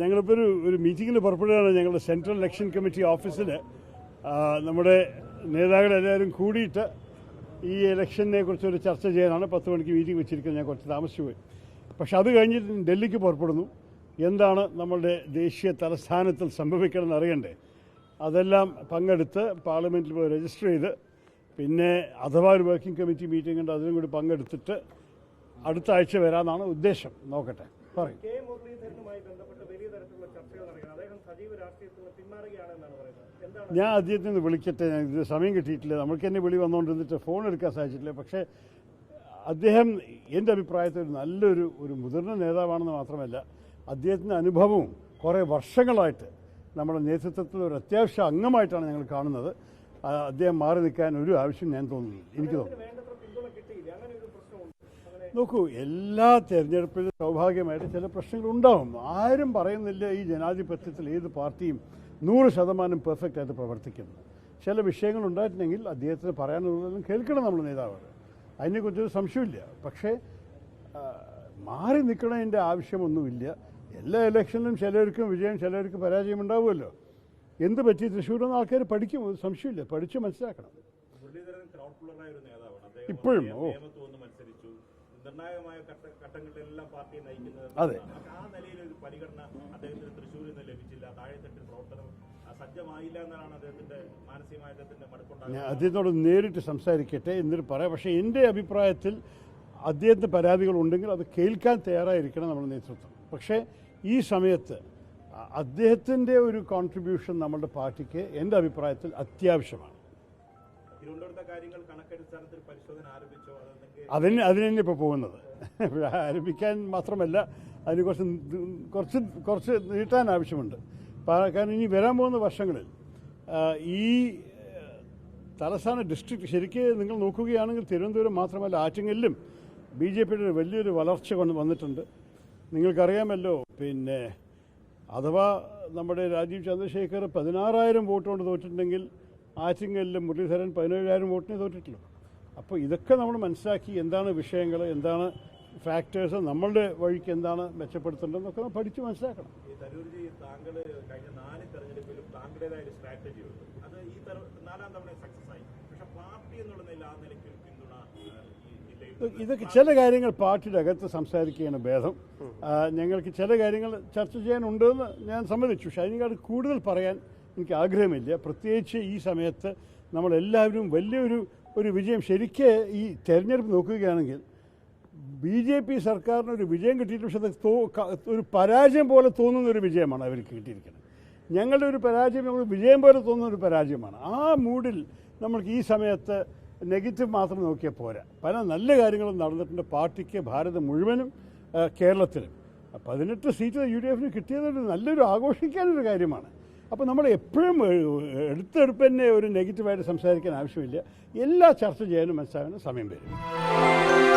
ഞങ്ങളിപ്പോൾ ഒരു ഒരു മീറ്റിങ്ങിന് പുറപ്പെടുകയാണ് ഞങ്ങളുടെ സെൻട്രൽ ഇലക്ഷൻ കമ്മിറ്റി ഓഫീസിൽ നമ്മുടെ നേതാക്കളെല്ലാവരും കൂടിയിട്ട് ഈ ഇലക്ഷനെ കുറിച്ചൊരു ചർച്ച ചെയ്യാനാണ് പത്ത് മണിക്ക് മീറ്റിംഗ് വെച്ചിരിക്കുന്നത്. ഞാൻ കുറച്ച് താമസിച്ചുപോയി പക്ഷെ അത് കഴിഞ്ഞിട്ട് ഡൽഹിക്ക് പുറപ്പെടുന്നു. എന്താണ് നമ്മളുടെ ദേശീയ തലസ്ഥാനത്തിൽ സംഭവിക്കണമെന്ന് അറിയണ്ടേ? അതെല്ലാം പങ്കെടുത്ത് പാർലമെന്റിൽ പോയി രജിസ്റ്റർ ചെയ്ത് പിന്നെ അഥവാ ഒരു വർക്കിംഗ് കമ്മിറ്റി മീറ്റിംഗ് ഉണ്ട് അതിലും കൂടി പങ്കെടുത്തിട്ട് അടുത്ത ആഴ്ച വരാമെന്നാണ് ഉദ്ദേശം. നോക്കട്ടെ. പറയും. സജീവ അദ്ദേഹത്തിൽ നിന്ന് ഞാൻ വിളിക്കട്ടെ. ഞാൻ ഇത് സമയം കിട്ടിയിട്ടില്ല. നമ്മൾക്ക് എന്നെ വിളി വന്നുകൊണ്ടിരുന്നിട്ട് ഫോൺ എടുക്കാൻ സാധിച്ചിട്ടില്ല. പക്ഷേ അദ്ദേഹം എന്റെ അഭിപ്രായത്തിൽ നല്ലൊരു ഒരു മുതിർന്ന നേതാവാണെന്ന് മാത്രമല്ല അദ്ദേഹത്തിന്റെ അനുഭവവും കുറേ വർഷങ്ങളായിട്ട് നമ്മുടെ നേതൃത്വത്തിൽ ഒരു അത്യാവശ്യ അംഗമായിട്ടാണ് ഞങ്ങൾ കാണുന്നത്. അദ്ദേഹം മാറി നിൽക്കാൻ ഒരു ആവശ്യം ഞാൻ തോന്നുന്നു എനിക്ക് തോന്നുന്നു. നോക്കൂ എല്ലാ തെരഞ്ഞെടുപ്പിലും സ്വാഭാവികമായിട്ട് ചില പ്രശ്നങ്ങൾ ഉണ്ടാവും ആരും പറയുന്നില്ല ഈ ജനാധിപത്യത്തിൽ ഏത് പാർട്ടിയും നൂറ് ശതമാനം പെർഫെക്റ്റ് ആയിട്ട് പ്രവർത്തിക്കുന്നു. ചില വിഷയങ്ങൾ ഉണ്ടായിട്ടുണ്ടെങ്കിൽ അദ്ദേഹത്തിന് പറയാനുള്ളതെല്ലാം കേൾക്കണം നമ്മൾ നേതാവ്. അതിനെക്കുറിച്ചൊരു സംശയമില്ല പക്ഷേ മാറി നിൽക്കണതിന്റെ ആവശ്യമൊന്നുമില്ല. എല്ലാ ഇലക്ഷനിലും ചിലർക്കും വിജയം ചിലർക്ക് പരാജയം ഉണ്ടാവുമല്ലോ. എന്ത് പറ്റി തൃശ്ശൂരെന്ന് ആൾക്കാർ പഠിക്കും സംശയമില്ല. പഠിച്ച് മനസ്സിലാക്കണം. ഇപ്പോഴും, ഓ. നിർണായകമായ ഘട്ട- ഘട്ടങ്ങളിലെല്ലാം പാർട്ടി നയിക്കുന്നത് അതെ. ആ നിലയിൽ ഒരു പരിഗണന അദ്ദേഹത്തിന് തൃശ്ശൂരിൽ നിന്ന് ലഭിച്ചില്ല. താഴെത്തട്ടിൽ പ്രവർത്തനം സജ്ജമായില്ല എന്നാണ് അദ്ദേഹത്തിന്റെ മാനസികമായ അദ്ദേഹത്തിന്റെ ഞാൻ മടുപ്പുണ്ടാകുന്നത് അദ്ദേഹത്തോട് നേരിട്ട് സംസാരിക്കട്ടെ എന്നിട്ട് പറയാം. പക്ഷേ എന്റെ അഭിപ്രായത്തിൽ അദ്ദേഹത്തിന് പരാതികൾ ഉണ്ടെങ്കിൽ അത് കേൾക്കാൻ തയ്യാറായിരിക്കണം നമ്മുടെ നേതൃത്വം. പക്ഷേ ഈ സമയത്ത് അദ്ദേഹത്തിന്റെ ഒരു കോൺട്രിബ്യൂഷൻ നമ്മളുടെ പാർട്ടിക്ക് എന്റെ അഭിപ്രായത്തിൽ അത്യാവശ്യമാണ്. അതിന് അതിന് തന്നെ ഇപ്പോൾ പോകുന്നത്. ആരംഭിക്കാൻ മാത്രമല്ല അതിന് കുറച്ച് കുറച്ച് കുറച്ച് നീട്ടാൻ ആവശ്യമുണ്ട്. കാരണം ഇനി വരാൻ പോകുന്ന വർഷങ്ങളിൽ ഈ തലസ്ഥാന ഡിസ്ട്രിക്ട് ശരിക്കും നിങ്ങൾ നോക്കുകയാണെങ്കിൽ തിരുവനന്തപുരം മാത്രമല്ല ആറ്റിങ്ങലിലും ബി ജെ പിയുടെ ഒരു വലിയൊരു വളർച്ച കൊണ്ട് വന്നിട്ടുണ്ട്. നിങ്ങൾക്കറിയാമല്ലോ പിന്നെ അഥവാ നമ്മുടെ രാജീവ് ചന്ദ്രശേഖർ പതിനാറായിരം വോട്ട് കൊണ്ട് തോറ്റിട്ടുണ്ടെങ്കിൽ ആറ്റിങ്ങലിലും മുരളീധരൻ പതിനേഴായിരം വോട്ടിനെ തോറ്റിട്ടുള്ളൂ അപ്പോൾ ഇതൊക്കെ നമ്മൾ മനസ്സിലാക്കി എന്താണ് വിഷയങ്ങൾ എന്താണ് ഫാക്ടേഴ്സ് നമ്മളുടെ വഴിക്ക് എന്താണ് മെച്ചപ്പെടുത്തേണ്ടതെന്നൊക്കെ നമ്മൾ പഠിച്ച് മനസ്സിലാക്കണം. താങ്കൾ കഴിഞ്ഞ നാല് തെരഞ്ഞെടുപ്പിലും താങ്കളുടേതായ ഒരു സ്ട്രാറ്റജി ഉണ്ട്. അത് ഈ നാലാം തവണ സക്സസ് ആയി. പക്ഷെ പാർട്ടി എന്നുള്ള നില ആ നിലയ്ക്ക് പിന്തുണ ഇതൊക്കെ ചില കാര്യങ്ങൾ പാർട്ടിയുടെ അകത്ത് സംസാരിക്കുകയാണ് ഭേദം. ഞങ്ങൾക്ക് ചില കാര്യങ്ങൾ ചർച്ച ചെയ്യാനുണ്ടെന്ന് ഞാൻ സമ്മതിച്ചു. പക്ഷേ അതിനേക്കാൾ കൂടുതൽ പറയാൻ എനിക്ക് ആഗ്രഹമില്ല. പ്രത്യേകിച്ച് ഈ സമയത്ത് നമ്മളെല്ലാവരും വലിയൊരു ഒരു വിജയം ശരിക്ക് ഈ തെരഞ്ഞെടുപ്പ് നോക്കുകയാണെങ്കിൽ ബി ജെ പി സർക്കാരിന് ഒരു വിജയം കിട്ടിയിട്ട് പക്ഷേ അത് ഒരു പരാജയം പോലെ തോന്നുന്ന ഒരു വിജയമാണ് അവർക്ക് കിട്ടിയിരിക്കുന്നത്. ഞങ്ങളുടെ ഒരു പരാജയം നമ്മൾ വിജയം പോലെ തോന്നുന്ന ഒരു പരാജയമാണ്. ആ മൂഡിൽ നമ്മൾക്ക് ഈ സമയത്ത് നെഗറ്റീവ് മാത്രം നോക്കിയാൽ പോരാ. പല നല്ല കാര്യങ്ങളും നടന്നിട്ടുണ്ട് പാർട്ടിക്ക് ഭാരതം മുഴുവനും കേരളത്തിലും. പതിനെട്ട് സീറ്റ് യു ഡി എഫിന് കിട്ടിയത് നല്ലൊരു ആഘോഷിക്കാനൊരു കാര്യമാണ്. അപ്പോൾ നമ്മൾ എപ്പോഴും എടുത്തെടുപ്പ് തന്നെ ഒരു നെഗറ്റീവായിട്ട് സംസാരിക്കാൻ ആവശ്യമില്ല. എല്ലാ ചർച്ച ചെയ്യാനും മനസ്സിലാകാനും സമയം വരും.